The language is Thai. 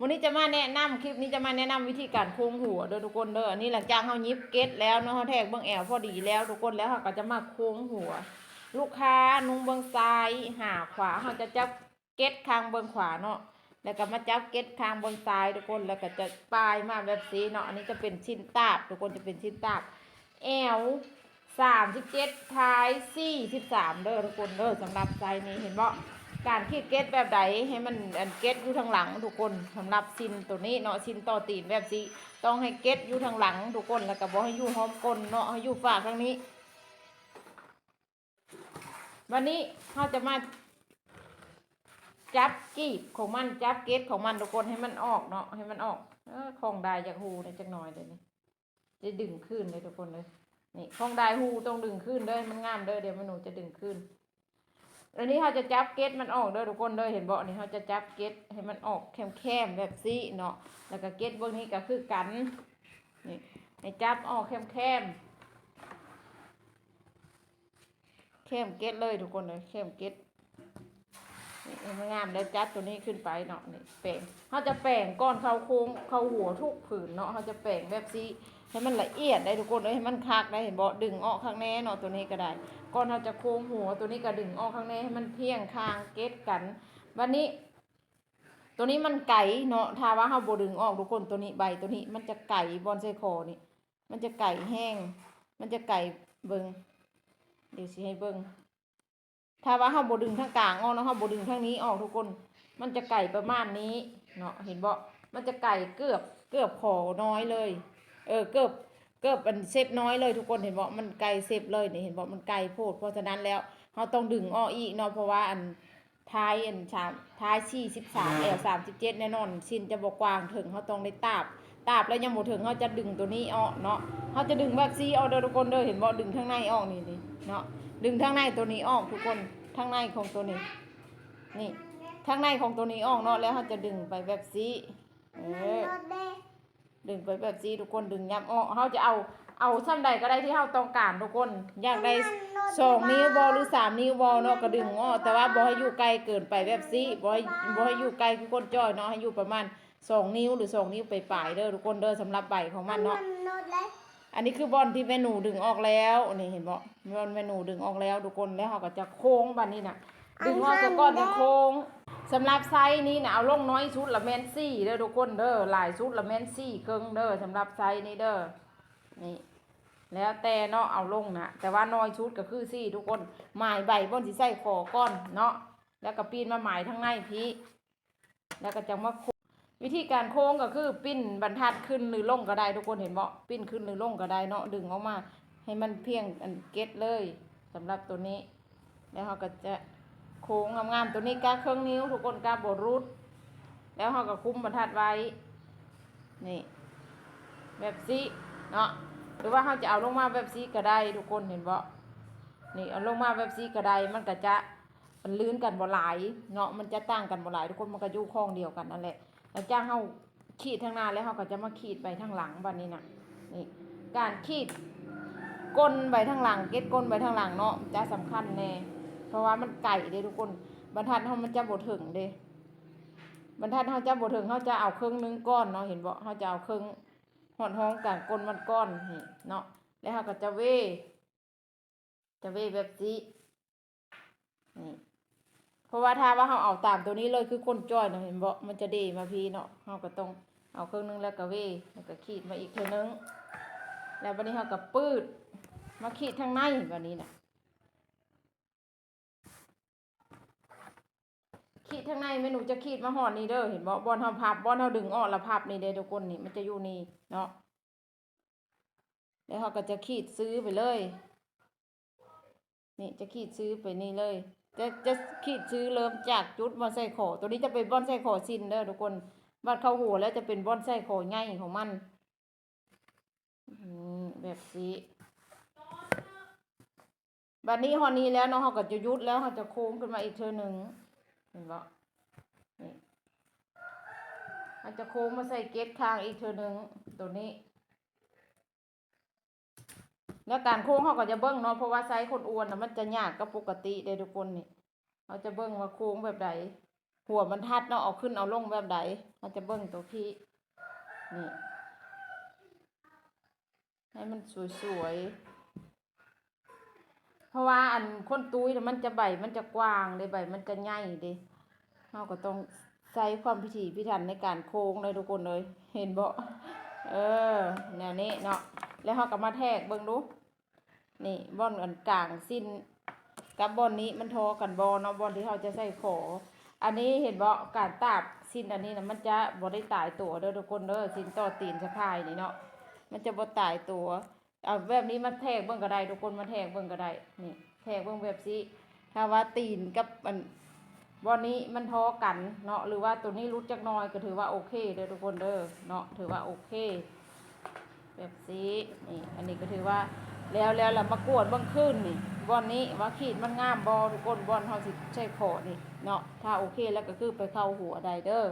วันนี้จะมาแนะนำคลิปนี้จะมาแนะนำวิธีการโค้งหัวเด้อทุกคนเด้ออันนี้หลังจากเขายิบเก็ตแล้วเนาะเขาแทกเบื้องแอวพอดีแล้วทุกคนแล้วเขาก็จะมาโค้งหัว ลูกค้านุ่งเบื้องซ้ายหาขวาเขาจะจับเก็ตคางเบื้องขวาเนาะแล้วก็มาจับเก็ตคางเบื้องซ้ายทุกคนแล้วก็จะปลายมาแบบสีเนาะอันนี้จะเป็นชิ้นตาบทุกคนจะเป็นชิ้นตาบแอวสามสิบเจ็ดท้ายสี่สิบสามเด้อทุกคนเด้อสำหรับไซส์นี้เห็นบ่ การขีดเก็ตแบบใดให้มันอันเก็ตอยู่ทางหลังทุกคนสำหรับซินตัวนี้เนาะซินต่อตีนแบบสีต้องให้เก็ตอยู่ทางหลังทุกคนแล้วก็บ่ให้อยู่ห้อมก้นเนาะให้อยู่ฝากทางนี้ วันนี้เราจะมาจับกีบของมันจับเกตของมันทุกคนให้มันออกเนาะให้มันออกเออของได้จากหูเนี่ยจักหน่อยเลยนี่จะดึงขึ้นเลยทุกคนเลยนี่ของได้หูต้องดึงขึ้นเด้อมันงามเด้อเดี๋ยวมันหนูจะดึงขึ้น อันนี้เราจะจับเก็ตมันออกเด้อทุกคนเด้อเห็นบ่นี่เราจะจับเก็ตให้มันออกแคมๆแบบซี่เนาะแล้วก็เก็ตพวกนี้ก็คือกันนี่ให้จับออกแคมๆเข้มเก็ตเลยทุกคนเลยเข้มเก็ตนี่มันงามแล้วจัดตัวนี้ขึ้นไปเนาะนี่แปลงเขาจะแปลงก้อนเขาโค้งเขาหัวทุกผืนเนาะเขาจะแปลงแบบซี ให้มันละเอียดได้ทุกคนเลยให้มันคักได้เห็นบ่ดึงออกข้างแน่เนาะตัวนี้ก็ได้ก้อนเขาจะโค้งหัวตัวนี้ก็ดึงออกข้างแน่ให้มันเพียงคางเก็ตกัน วันนี้ ตัวนี้มันไก่เนาะถ้าว่าเขาโบดึงออกทุกคนตัวนี้ใบตัวนี้มันจะไก่บอลไซคอนี่มันจะไก่แห้ง มันจะไก่เบิงเดี๋ยวสิให้เบิงถ้าว่าเฮาบ่ดึงทางกลางออกเนาะเฮาบ่ดึงทางนี้ออกทุกคน มันจะไก่ประมาณนี้เนาะเห็นบ่มันจะไก่เกือบเกือบขอน้อยเลย เออเกือบเกือบมันเซฟน้อยเลยทุกคนเห็นบ่มันไก่เซฟเลยนี่เห็นบ่มันไก่โพดเพราะฉะนั้นแล้วเฮาต้องดึงอออีกเนาะเพราะว่าอันท้ายอันชามท้าย43แอล37แน่นอนชิ้นจะบ่กว้างถึงเฮาต้องได้ตาบตาบแล้วยังบ่ถึงเฮาจะดึงตัวนี้ออกเนาะเขาจะดึงแบบซีออกเด้อทุกคนเด้อเห็นบ่ดึงข้างในออกนี่นี่เนาะดึงข้างในตัวนี้ออกทุกคนข้างในของตัวนี้ นี่ข้างในของตัวนี้ออกเนาะแล้วเขาจะดึงไปแบบซีเออ ดึงไปแบบซีทุกคนดึงยับออกเขาจะเอาเอาซ้ำใดก็ได้ที่เขาต้องการทุกคน อยากได้สองนิ้วบอลหรือสามนิ้วบอลเนาะก็ดึงออกแต่ว่าบอให้อยู่ไกลเกินไปแบบซีบอให้บอให้อยู่ไกลคือคนจ้อยเนาะให้อยู่ประมาณสองนิ้วหรือสองนิ้วไปปลายเด้อทุกคนเด้อสำหรับใบของมันเนาะอันนี้คือบอลที่แม่หนูดึงออกแล้วนี่เห็นบ่บอลแม่หนูดึงออกแล้วทุกคนแล้วเขาก็จะโค้งบัดนี้น่ะดึงออกซะก่อนจะโค้ง สำหรับไซส์นี้นะเอาลงน้อยชุดละแมนซี่เด้อทุกคนเด้อหลายชุดละแมนซี่เกิงเด้อสำหรับไซส์นี้เด้อนี่แล้วแต่เนาะเอาลงนะแต่ว่าน้อยชุดก็คือซี่ทุกคนหมายใบบนสิใส่คอก้อนเนาะแล้วก็ปีนมาหมายทั้งในพี่แล้วก็จะมาโคงวิธีการโค้งก็คือปิ้นบรรทัดขึ้นหรือลงก็ได้ทุกคนเห็นบ่ปิ้นขึ้นหรือลงก็ได้เนาะดึงออกมา ให้มันเพียงอันเก็ตเลยสำหรับตัวนี้ แล้วเขาก็จะ โค้งงามๆตัวนี้กาเครื่องนิ้วทุกคนกาบดรุด แล้วเขาก็คุ้มบรรทัดไว้ นี่ แบบซีเนาะหรือว่าเขาจะเอาลงมาแบบซีก็ได้ทุกคนเห็นบ่นี่เอาลงมาแบบซีก็ได้มันก็จะมันลื่นกันบ่หลายเนาะมันจะต่างกันบ่หลายทุกคนมันก็อยู่ข้องเดียวกันนั่นแหละแล้วจ้างเขาขีดทางหน้าแล้วเขาก็จะมาขีดไปทางหลังบัดนี้น่ะนี่การขีดก้นไปทางหลังเก็ดก้นไปทางหลังเนาะจะสำคัญแน่ เพราะว่ามันไก่เด้ทุกคน บรรทัดเฮามันจะบ่ถึงเด้บรรทัดเฮาจะบ่ถึงเฮาจะเอาเครึ่องหนึงก้อนเนาะเห็นบ่เฮาจะเอาเครึ่องหอดห้องกลางก้นมันก้อนนี่เนาะแล้วเฮาก็จะเวจะเวแบบนี้นี่เพราะว่าถ้าว่าเฮาเอาตามตัวนี้เลยคือก้นจ้อยเนาะเห็นบ่มันจะเดมาพี่เนาะเฮาก็ต้องเอาเครึ่องหนึงแล้วก็เวแล้วก็ขีดมาอีกเทื่อนึงแล้ววันนี้เฮาก็ปืดมาขีดทางในวันนี้นะขีด ทางในไม่หนูจะขีดมาหอดนี่เด้อเห็นบ่บอลเฮาพับบอลเฮาดึงออกแล้วพับนี่เด้อทุกคนนี่มันจะอยู่นี่เนาะแล้วเขาก็จะขีดซื้อไปเลย นี่จะขีดซื้อไปนี่เลย จะจะขีดซื้อเริ่มจากจุดบอลไส้ขอตัวนี้จะเป็นบอลไส้ขอซินเด้อทุกคนบัดเข้าหัวแล้วจะเป็นบอลไส้ของ่ายของมันแบบนี้บัดนี้ฮอนี้แล้วเนาะเขาก็จะยุดแล้วเขาจะโค้งขึ้นมาอีกเทอหนึ่งเห็นบ่นี่ เขาจะโค้งมาใส่เกตคางอีกเทื่อหนึ่งตัวนี้ แล้วการโค้งเขาก็จะเบิ้งเนาะเพราะว่าไซส์คนอ้วนนะมันจะยากกับปกติเด้ทุกคนนี่เขาจะเบิ้งว่าโค้งแบบใดหัวบรรทัดเนาะเอาขึ้นเอาลงแบบใดเราจะเบิ่งตัวพี่นี่ให้มันสวยๆ เพราะว่าอันคนตุ้ยน่ะมันจะใบมันจะกว้างเลยใบมันจะใหญ่เด้เราก็ต้อง ใช้ความพิถีพิถันในการโค้งเลยทุกคนเลย เห็นบ่เออแนวนี้เนาะแล้วเราก็มาแทกเบิ่งดูนี่บอนอันกลางสิ้น กับบอนนี้มันทอกันบอเนาะบอนที่เราจะใส่ขอ อันนี้เห็นบ่การตากสิ้นอันนี้นะมันจะบ่ได้ตายตัวเด้อทุกคนเด้อสิ้นต่อตีนสะพายนี่เนาะมันจะบ่ตายตัวเอาแบบนี้มาแทกเบิ่งก็ได้ทุกคนมาแทกเบิ่งก็ได้นี่แทกเบิ่งแบบนี้ถ้าว่าตีนกับอัน บอนนี้มันท้อกันเนาะหรือว่าตัวนี้รุดจักน้อยก็ถือว่าโอเคเด้อทุกคนเด้อเนาะถือว่าโอเค แบบสีนี่อันนี้ก็ถือว่าแล้วแล้วเรามากวดบังขึ้นนี่บอนนี้ว่าขีดมันงามบอทุกคนบอนเฮาสิใช้ขอนี่เนาะถ้าโอเคแล้วก็คือไปเข้าหัวใดเด้อ